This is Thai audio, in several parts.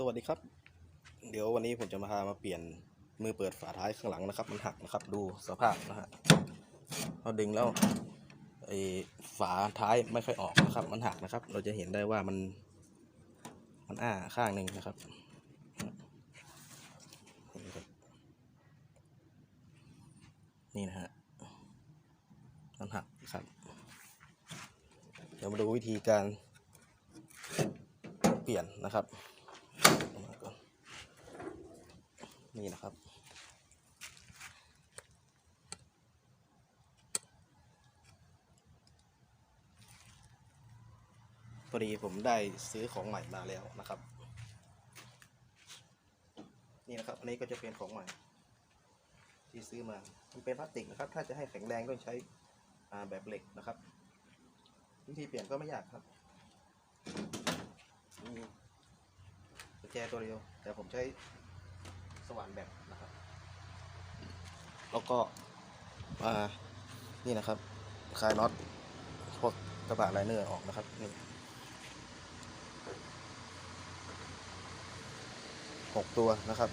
สวัสดีครับ เดี๋ยววันนี้ผมจะมาพามาเปลี่ยนมือเปิดฝาท้ายข้างหลังนะครับ มันหักนะครับ ดูสภาพนะฮะเราดึงแล้วไอ้ฝาท้ายไม่ค่อยออกนะครับ มันหักนะครับ เราจะเห็นได้ว่ามัน มันอ้าข้างหนึ่งนะครับ นี่ครับนี่นะฮะมันหักครับ เดี๋ยวมาดูวิธีการเปลี่ยนนะครับเอามาก่อน นี่นะครับ พอดีผมได้ซื้อของใหม่มาแล้วนะครับ นี่นะครับ อันนี้ก็จะเป็นของใหม่ ที่ซื้อมา มันเป็นพลาสติกนะครับ ถ้าจะให้แข็งแรงต้องใช้แบบเหล็กนะครับ วิธีเปลี่ยนก็ไม่ยากครับมีกุญแจตัวเดียว แต่ผมใช้ สว่านแบบนะครับ แล้วก็มานี่นะครับคลายน็อตพวกกระบะไลเนอร์ออกนะครับนี่หกตัวนะครับ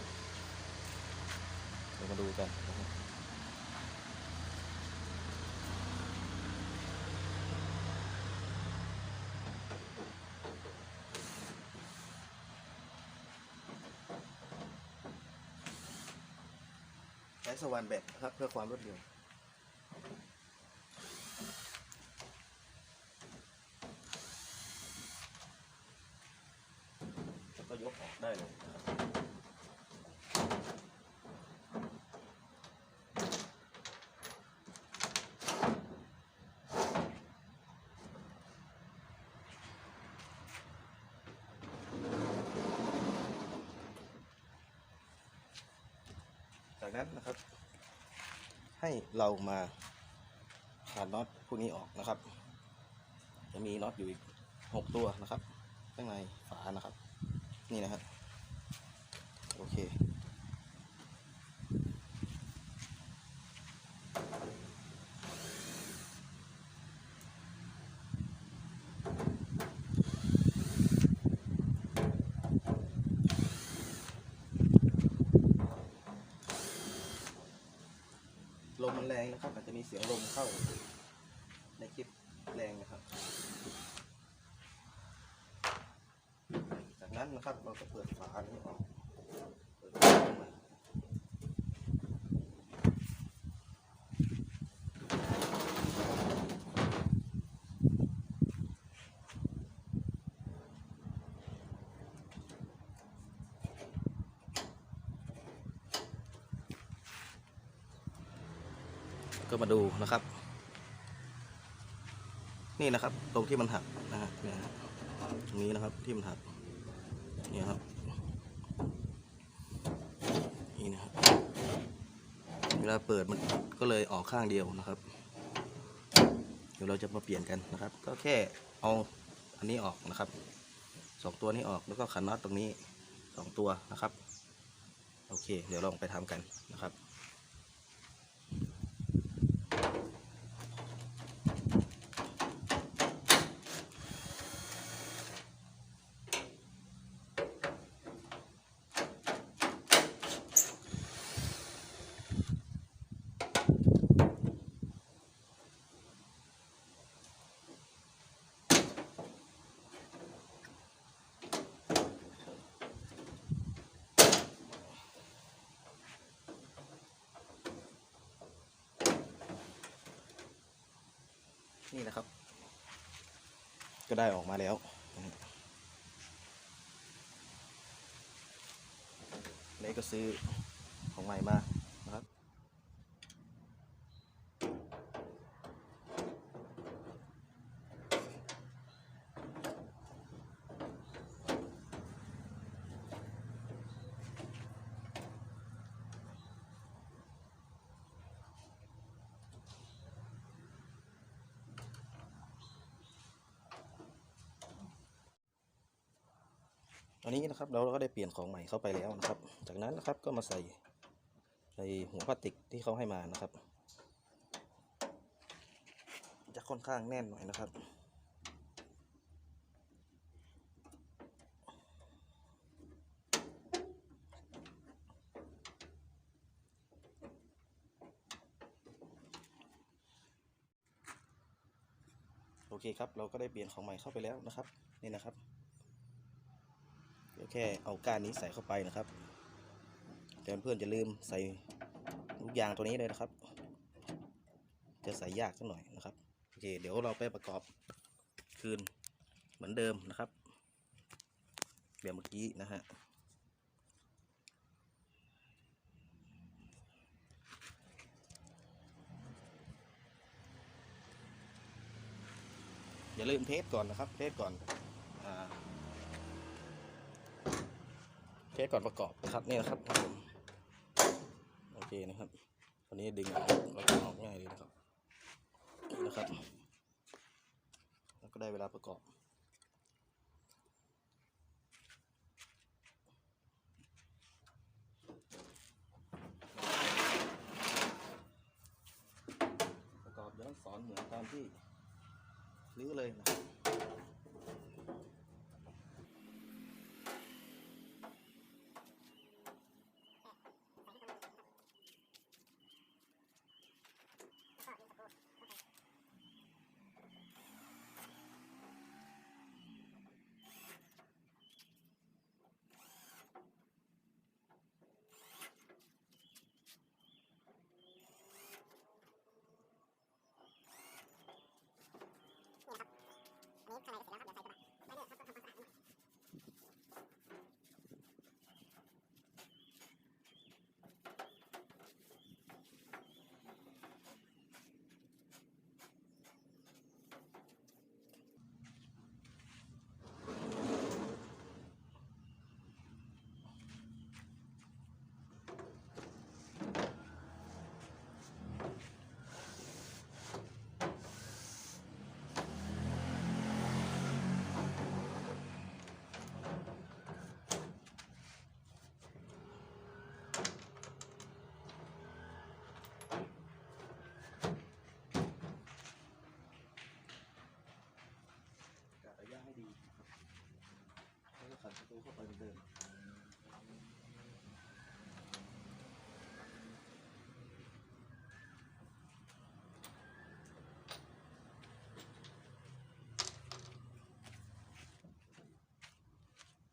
เดี๋ยวมาดูกันนะครับ สว่านแบบนะครับเพื่อความรวดเร็วแล้วก็ยกออกได้เลย จากนั้นนะครับ ให้เรามาขาดน็อตพวกนี้ออกนะครับ จะมีน็อตอยู่อีกหกตัวนะครับ ข้างในฝานะครับ นี่นะครับ โอเค ลมมันแรงนะครับ อาจจะ มีเสียงลมเข้า ในคลิปแรงนะครับ จากนั้นนะครับเราก็เปิดฝานี้ออกเปิดฝาขึ้นมา ก็มาดูนะครับ นี่นะครับ ตรงที่มันหักนะฮะเนี่ยฮะตรงนี้นะครับที่มันหักนี่ครับนี่นะครับเวลาเปิดมันก็เลยออกข้างเดียวนะครับ เดี๋ยวเราจะมาเปลี่ยนกันนะครับ ก็แค่เอาอันนี้ออกนะครับสองตัวนี้ออกแล้วก็ขันน็อตตรงนี้สองตัวนะครับ โอเค เดี๋ยวลองไปทำกันนะครับ นี่นะครับ ก็ได้ออกมาแล้วนี่ก็ซื้อของใหม่มา อันนี้นะครับเราก็ได้เปลี่ยนของใหม่เข้าไปแล้วนะครับ จากนั้นนะครับก็มาใส่ในหัวพลาสติกที่เขาให้มานะครับ จะค่อนข้างแน่นหน่อยนะครับโอเคครับ เราก็ได้เปลี่ยนของใหม่เข้าไปแล้วนะครับ นี่นะครับ ค่เอาก้านนี้ใส่เข้าไปนะครับแต่เพื่อนจะลืมใส่ลูกยางตัวนี้เลยนะครับ จะใส่ยากสักหน่อยนะครับโอเคเดี๋ยวเราไปประกอบคืนเหมือนเดิมนะครับแบบเมื่อกี้นะฮะอย่าลืมเทสก่อนนะครับ เทสก่อนอ่า เทสก่อนประกอบนะครับนี่นะครับครับผมโอเคนะครับตอนนี้ดึงออกเราจะออกง่ายเลยนะครับนี่นะครับแล้วก็ได้เวลาประกอบประกอบย้อนสอนเหมือนตอนที่รื้อเลยนะครับกะระยะให้ดีนะครับ แล้วก็ขันประตูเข้าไปเหมือนเดิม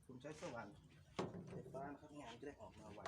คุณใช้สว่านไฟฟ้านครับงานจะได้ออกมาไว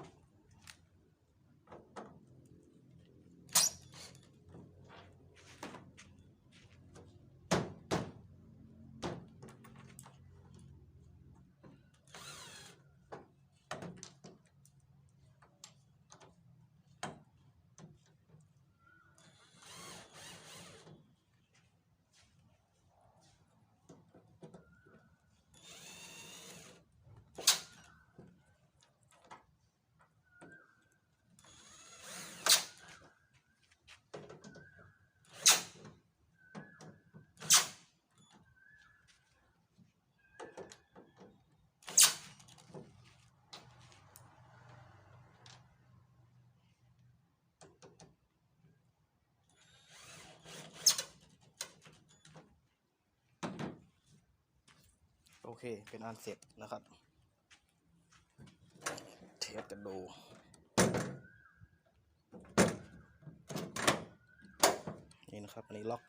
เค เป็นอันเสร็จนะครับ เทสกันดูนี่นะครับ อันนี้ล็อก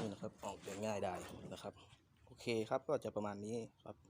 นี่นะครับออกอย่างง่ายได้นะครับ โอเคครับก็จะประมาณนี้ครับ